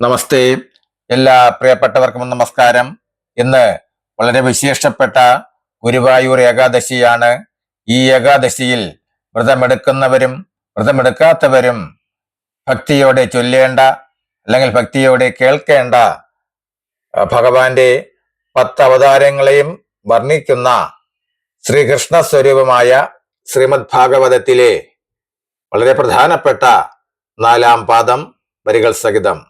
നമസ്തേ. എല്ലാ പ്രിയപ്പെട്ടവർക്കും നമസ്കാരം. ഇന്ന് വളരെ വിശേഷപ്പെട്ട ഗുരുവായൂർ ഏകാദശിയാണ്. ഈ ഏകാദശിയിൽ വ്രതമെടുക്കുന്നവരും വ്രതമെടുക്കാത്തവരും ഭക്തിയോടെ ചൊല്ലേണ്ട അല്ലെങ്കിൽ ഭക്തിയോടെ കേൾക്കേണ്ട ഭഗവാന്റെ പത്ത് അവതാരങ്ങളെയും വർണിക്കുന്ന ശ്രീകൃഷ്ണ സ്വരൂപമായ ശ്രീമദ് ഭാഗവതത്തിലെ വളരെ പ്രധാനപ്പെട്ട നാലാം പാദം വരികൾ സഹിതം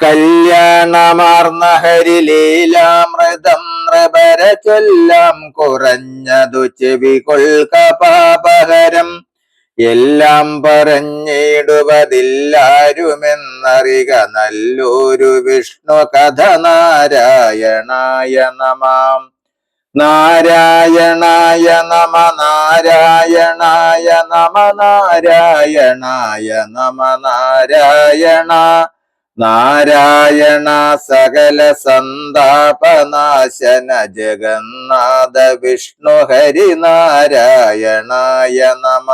കല്യാണമാർന്ന ഹരിലീലാമൃതം നൃപര ചൊല്ലാം കുറഞ്ഞതു ചെവി കൊൽക പാപഹരം എല്ലാം പറഞ്ഞിടുവതില്ലാരുമെന്നറിക നല്ലൊരു വിഷ്ണു കഥ നാരായണായ നമാം. നാരായണായ നമ നാരായണായ നമ നാരായണായ നമ നാരായണ നാരായണ സകല സന്താപനാശന ജഗന്നാഥ വിഷ്ണു ഹരി നാരായണായ നമ.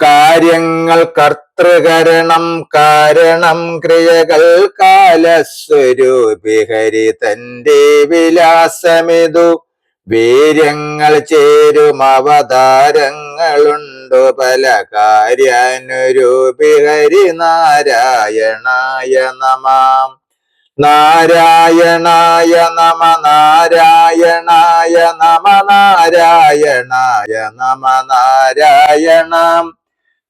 കാര്യങ്ങൾ കർത്തൃകരണം കാരണം ക്രിയകൾ കാലസ്വരൂപി ഹരി തന്റെ വിലാസമിതു. വീര്യങ്ങൾ ചേരും അവതാരങ്ങളുണ്ടു. പല കാര്യാനുരൂപി ഹരി നാരായണായ നമാം. നാരായണായ നമ നാരായണായ നമ നാരായണായ നമ നാരായണ.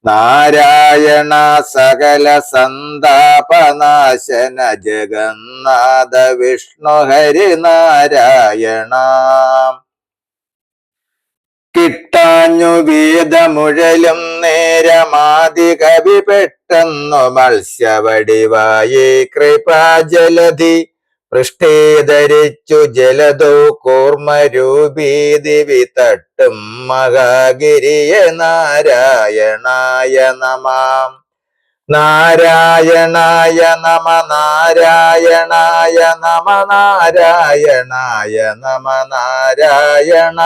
നാരായണ സകല സന്താപനാശന ജഗന്നാഥ വിഷ്ണു ഹരി നാരായണ കിട്ടാഞ്ഞു വീതമുഴലും നേരമാതി കവി പെട്ടെന്നു മത്സ്യവടിവായി കൃപാജലധി പൃഷ്ഠേ ധരിച്ചു ജലതോ കൂർമ്മരൂപീതിവി തട്ടും മഹാഗിരിയ നാരായണായ നമാം നാരായണായ നമ നാരായണായ നമ നാരായണായ നമ നാരായണ.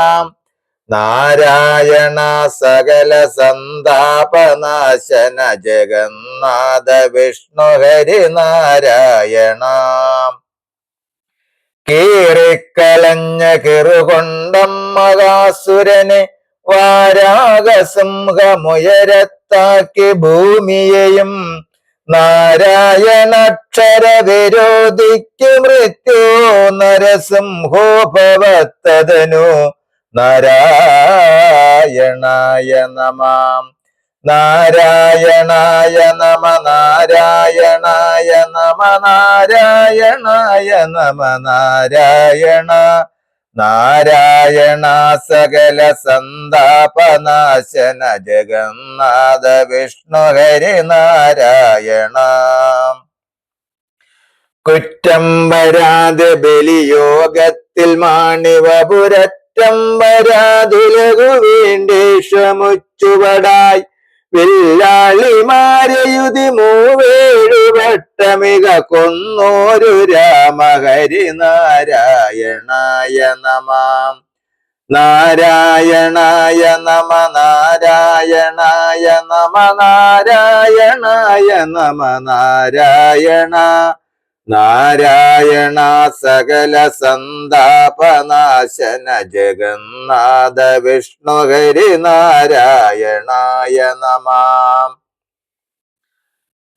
നാരായണ സകല സന്താപനാശന ജഗന്നാഥ വിഷ്ണു ഹരി നാരായണ. കീറിക്കളഞ്ഞ കിറുകൊണ്ടം മകാസുരനെ വാരാഗസിംഹമുയരത്താക്കി ഭൂമിയെയും നാരായണക്ഷര വിരോധിക്ക് മൃത്യു നരസിംഹോ ഭവത്തതനു നാരായണായ നമാം. നാരായണായ നമ നാരായണായ നമ നാരായണായ നമ നാരായണ. നാരായണ സകല സന്താപനാശന ജഗന്നാഥ വിഷ്ണു ഹരി നാരായണ. കുറ്റം വരാതെ ബലിയോഗത്തിൽ മാണിവപുരറ്റം വരാതിലകു വേണ്ടി ശ്രമിച്ചുവടായി വില്ലാളിമാരയുതി മൂവേഴു വട്ടമിക കൊന്നോരു രാമഹരി നാരായണായ നമാം. നാരായണായ നമ നാരായണായ നമ നാരായണായ നമ നാരായണ. നാരായണ സകല സന്താപനാശന ജഗന്നാഥ വിഷ്ണു ഹരി നാരായണായ നമാം.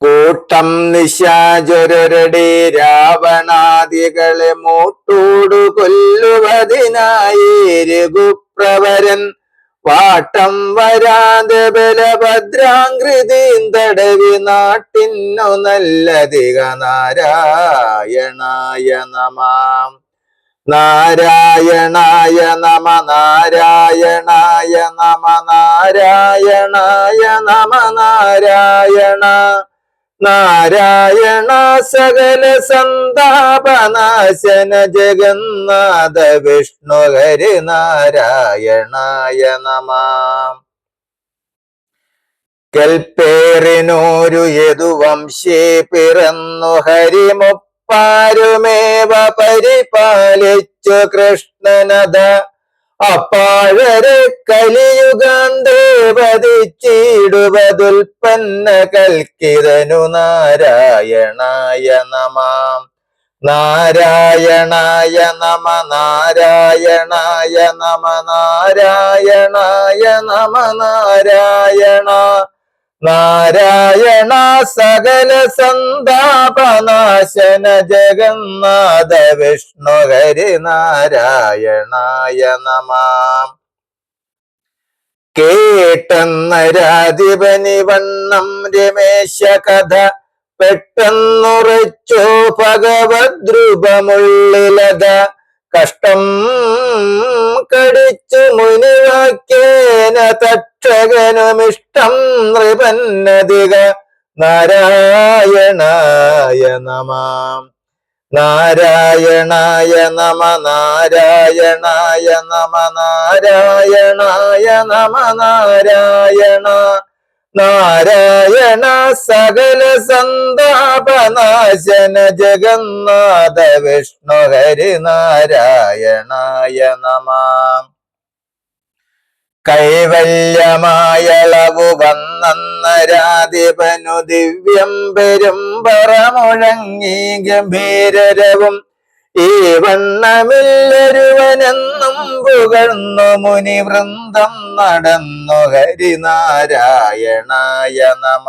കൂട്ടം നിശാചുരടി രാവണാദികളെ മൂട്ടോടു കൊല്ലുവതിനായി രഘുപ്രവരൻ വാട്ടം വരാതെ ബലഭദ്രാകൃതിയും തടവി നാട്ടിന്നു നല്ലതിക നാരായണായ നമാം. നാരായണായ നമ നാരായണായ നമ നാരായണായ നമ നാരായണ. നാരായണ സകല സന്താപനാശന ജഗന്നാഥ വിഷ്ണു ഹരി നാരായണായ നമാം. കൽപ്പേറിനോരു യദുവംശേ പിറന്നു ഹരിമുപ്പാരുമേവ പരിപാലിച്ചു കൃഷ്ണനത അപ്പാഴരെ കലിയുഗാന്തേ കൽക്കിരനു നാരായണായ നമാം നാരായണായ നമ നാരായണായ നമ നാരായണായ നമ നാരായണ നാരായണ സകല സന്താപനാശന ജഗന്നാഥ വിഷ്ണു ഹരി നാരായണായ നമാം. കേട്ടെന്ന രാധിപനി വണ്ണം രമേശ കഥ പെട്ടെന്നുറച്ചോ ഭഗവദ്രൂപമുള്ളിലത. കഷ്ടം കടിച്ചു മുനിവാക്യേന തക്ഷകനുമിഷ്ടം നൃപന്നതിക നാരായണായ നമ. നാരായണായ നമ നാരായണായ നമ നാരായണായ നമ നാരായണ. നാരായണ സകല സന്താപനാശന ജഗന്നാഥ വിഷ്ണു ഹരി നാരായണായ നമാം. കൈവല്യമായളവു വന്നന്നരാധിപനു ദിവ്യം പെരുമ്പറമുഴങ്ങി ഗംഭീരരവും. ഈ വണ്ണമില്ലൊരുവനെന്നും പുകഴ്ന്നു മുനി വൃന്ദം നടന്നു ഹരിനാരായണായ നമ.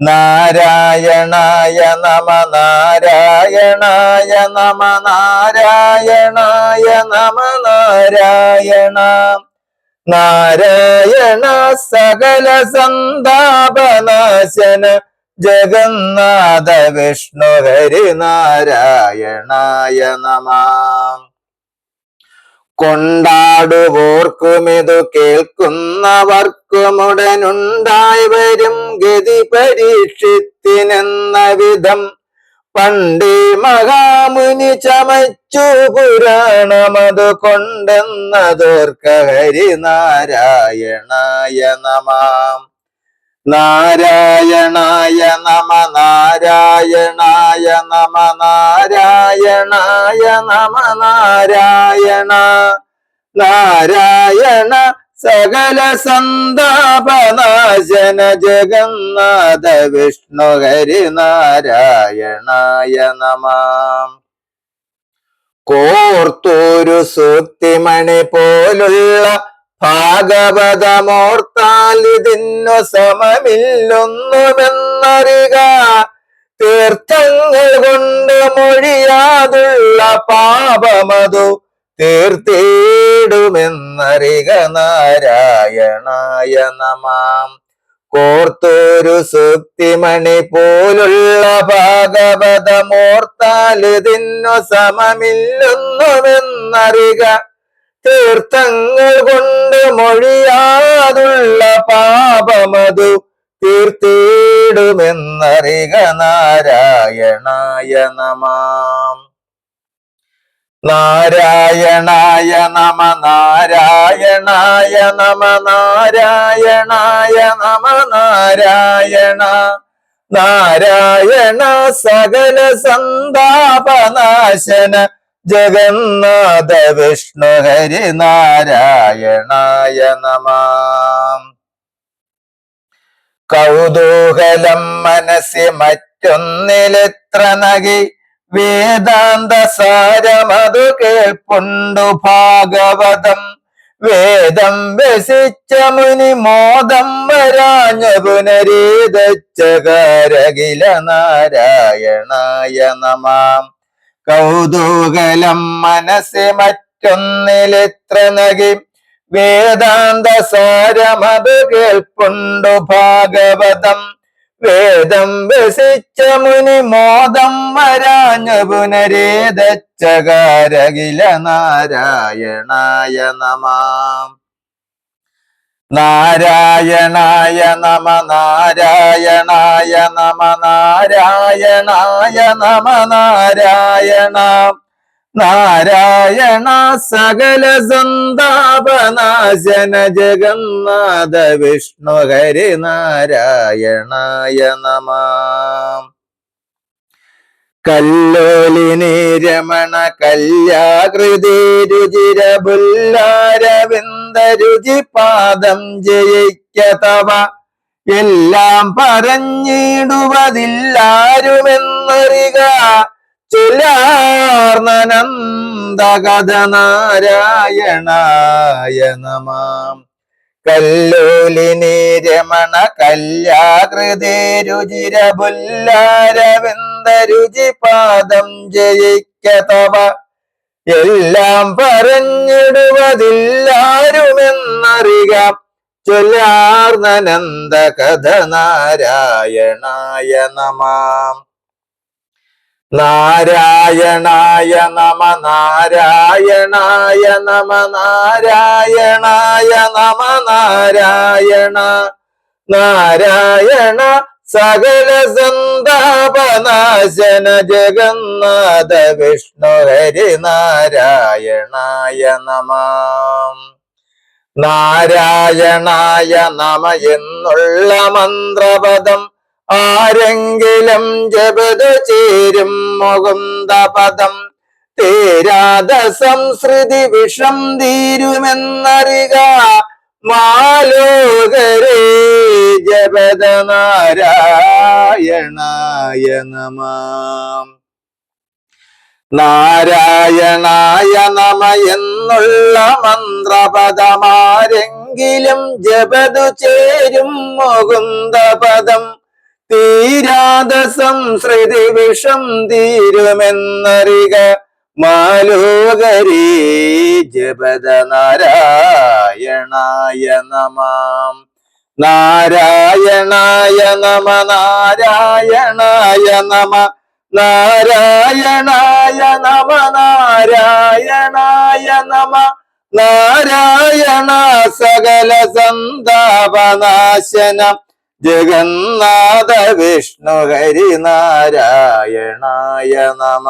നാരായണായ നമ നാരായണായ നമ നാരായണായ നമ നാരായണ. നാരായണ സകല സന്താപനാശന ജഗന്നാഥ വിഷ്ണു ഹരി നാരായണായ നമാം. കൊണ്ടാടുവോർക്കുമിതു കേൾക്കുന്നവർക്കുമുടനുണ്ടായി വരും ഗതി പരീക്ഷിത്തിനെന്ന വിധം പണ്ടേ മഹാമുനി ചമച്ചു പുരാണമതു കൊണ്ടെന്നതോർക്ക ഹരി നാരായണായ നമാം നാരായണായ നമ നാരായണായ നമ നാരായണായ നമ നാരായണ നാരായണ സകല സന്താപനാശന ജഗന്നാഥ വിഷ്ണു ഹരി നാരായണായ നമാം. കോർത്തൂരു സൂക്തിമണി പോലുള്ള ഭാഗവതമോർത്താൽ ഇതിന്നു സമമില്ലൊന്നുമെന്നറിക തീർത്ഥങ്ങൾ കൊണ്ട് മൊഴിയാതുള്ള പാപമതു തീർത്തിടുമെന്നറിക നാരായണായ നമാം. കോർത്തൊരു സുക്തിമണി പോലുള്ള ഭാഗവതമോർത്താൽ തിന്നു സമമില്ലൊന്നുമെന്നറിക തീർത്ഥങ്ങൾ കൊണ്ട് മൊഴിയാതുള്ള പാപമതു തീർത്തിടുമെന്നറിക നാരായണായ നമാം. നാരായണായ നമ നാരായണായ നമ നാരായണായ നമ നാരായണ. നാരായണ സകല സന്താപനാശന ജഗന്നാഥ വിഷ്ണു ഹരി നാരായണായ നമ. കൗതൂഹലം മനസ്സി മറ്റൊന്നിലെത്ര നകി വേദാന്ത സാരമതു കേൾപ്പുണ്ടു ഭാഗവതം. വേദം വ്യസിച്ച മുനി മോദം വരാഞ്ഞ പുനരീതച്ചകാരകില നാരായണായ നമാം കൗതൂകലം മനസ്സി മറ്റൊന്നിലെത്ര നകി. വേദാന്ത സാരമത് കേൾപ്പുണ്ടു ഭാഗവതം. വേദം വസിച്ച മുനി മോദം വരാഞ്ഞ പുനരേതച്ചകാരകില നാരായണായ നമാം. നാരായണായ നമ നാരായണായ നമ നാരായണായ നമ നാരായണ. നാരായണ സകല സന്താപനാശന ജഗന്നാഥ വിഷ്ണു ഹരി നാരായണായ നമ. കല്ലോലിനി രമണ കല്യാകൃതി രുചിര രുചി പാദം ജയിക്ക തവ. എല്ലാം പറഞ്ഞിടുവതില്ലാരുമെന്നറിക. ചിലാർന്നനന്ദകഥ നാരായണായ നമാം കല്ലോലിനി രമണ കല്യാകൃതി രുചിരപുല്ലാരവിന്ദ രുചി പാദം ജയിക്ക തവ എല്ലാം പറഞ്ഞിടുവതില്ലാരുമെന്നറിക ചൊല്ലാർന്നനന്ദ കഥ നാരായണായ നമാം നാരായണായ നമ നാരായണായ നമ നാരായണായ നമ നാരായണ. നാരായണ സകല സന്താപനാശന ജഗന്നാഥ വിഷ്ണു ഹരി നാരായണായ നമ. നാരായണായ നമ എന്നുള്ള മന്ത്രപദം ആരെങ്കിലും ജപതു ചേരും മുകുന്ദ പദം തേരാത സംസ്കൃതി വിഷം തീരുമെന്നറിക മാലോകരേ ജപദ നാരായണായ നമാം. നാരായണായ നമ എന്നുള്ള മന്ത്രപദമാരെങ്കിലും ജപതു ചേരും മുകുന്ദപദം തീരാത സംസൃതി വിഷം തീരുമെന്നറിക മാലോകരീ ജപദ നാരായണായ നമാം. നാരായണായ നമ നാരായണായ നമ നാരായണായ നമ നാരായണായ നമ. നാരായണ സകല സന്താപനാശനം ജഗന്നാഥ വിഷ്ണു ഹരി നാരായണായ നമ.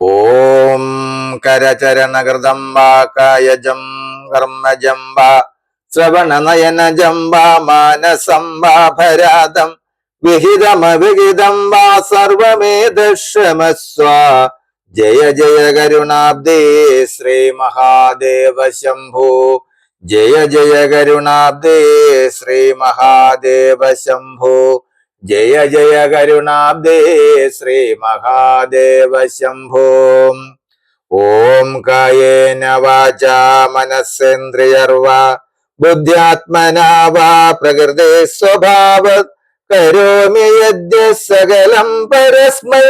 ഓം കരചരണകൃതം വാ കായജം കർമ്മജം വാ ശ്രവണനയനജം വാ മാനസം വാ ഭരാതം വിഹിതമവിഹിതം വാ സർവമേ സർവമേതക്ഷമസ്വ ജയ ജയ കരുണാബ്ദേ ശ്രീ മഹാദേവ ശംഭോ ജയ ജയ കരുണാബ്ദേ ശ്രീ മഹാദേവ ശംഭോ ജയ ജയ കരുണാബ്ദേ ശ്രീ മഹാദേവ ശംഭോ ഓം കായേന വാച മനസ്സേന്ദ്രിയർവാ ബുദ്ധ്യാത്മനാ വാ പ്രകൃതി സ്വഭാവത് കരോമി യദ്യ സകലം പരസ്മൈ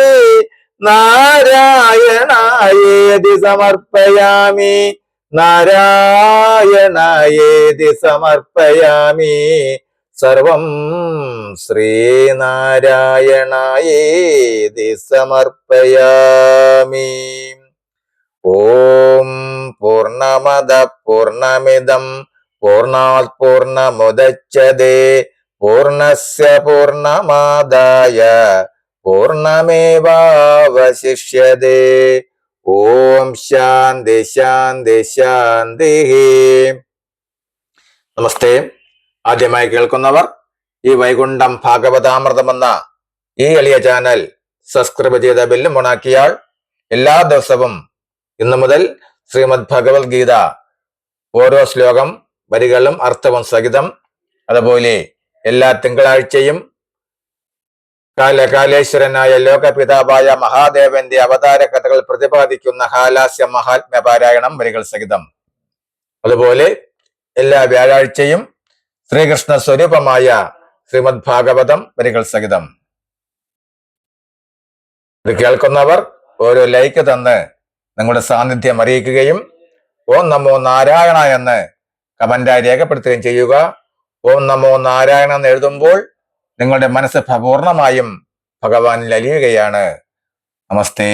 നാരായണായേതി സമർപ്പയാമി. നാരായണായേതി സമർപ്പയാമി. സർവം ശ്രീനാരായണായേതി സമർപ്പയാമി. ഓം പൂർണമത പൂർണമിതം. പൂർണാത് പൂർണമുദച്ഛതേ പൂർണസ്യ പൂർണമാദായ പൂർണമേവാവശിഷ്യതേ. ഓം ശാന്തി ശാന്തി ശാന്തി. നമസ്തേ. ആദ്യമായി കേൾക്കുന്നവർ ഈ വൈകുണ്ഠം ഭാഗവതാമൃതമെന്ന ഈ എളിയ ചാനൽ സബ്സ്ക്രൈബ് ചെയ്ത ബെല്ലും ഉണാക്കിയാൽ എല്ലാ ദിവസവും ഇന്നു മുതൽ ശ്രീമദ് ഭഗവത്ഗീത ഓരോ ശ്ലോകം വരികളും അർത്ഥവും സഹിതം അതുപോലെ എല്ലാ തിങ്കളാഴ്ചയും കാലകാലേശ്വരനായ ലോകപിതാവായ മഹാദേവന്റെ അവതാര കഥകൾ പ്രതിപാദിക്കുന്ന ഹാലാസ്യ മഹാത്മ്യ പാരായണം വരികൾ സഹിതം. അതുപോലെ എല്ലാ വ്യാഴാഴ്ചയും ശ്രീകൃഷ്ണ സ്വരൂപമായ ശ്രീമദ് ഭാഗവതം വരികൾ സഹിതം. ഇത് കേൾക്കുന്നവർ ഓരോ ലൈക്ക് തന്ന് നിങ്ങളുടെ സാന്നിധ്യം അറിയിക്കുകയും ഓം നമോ നാരായണ എന്ന് കമന്റായി രേഖപ്പെടുത്തുകയും ചെയ്യുക. ഓം നമോ നാരായണ എന്ന് എഴുതുമ്പോൾ നിങ്ങളുടെ മനസ്സ് പൂർണമായും ഭഗവാനിൽ അലിയുകയാണ്. നമസ്തേ.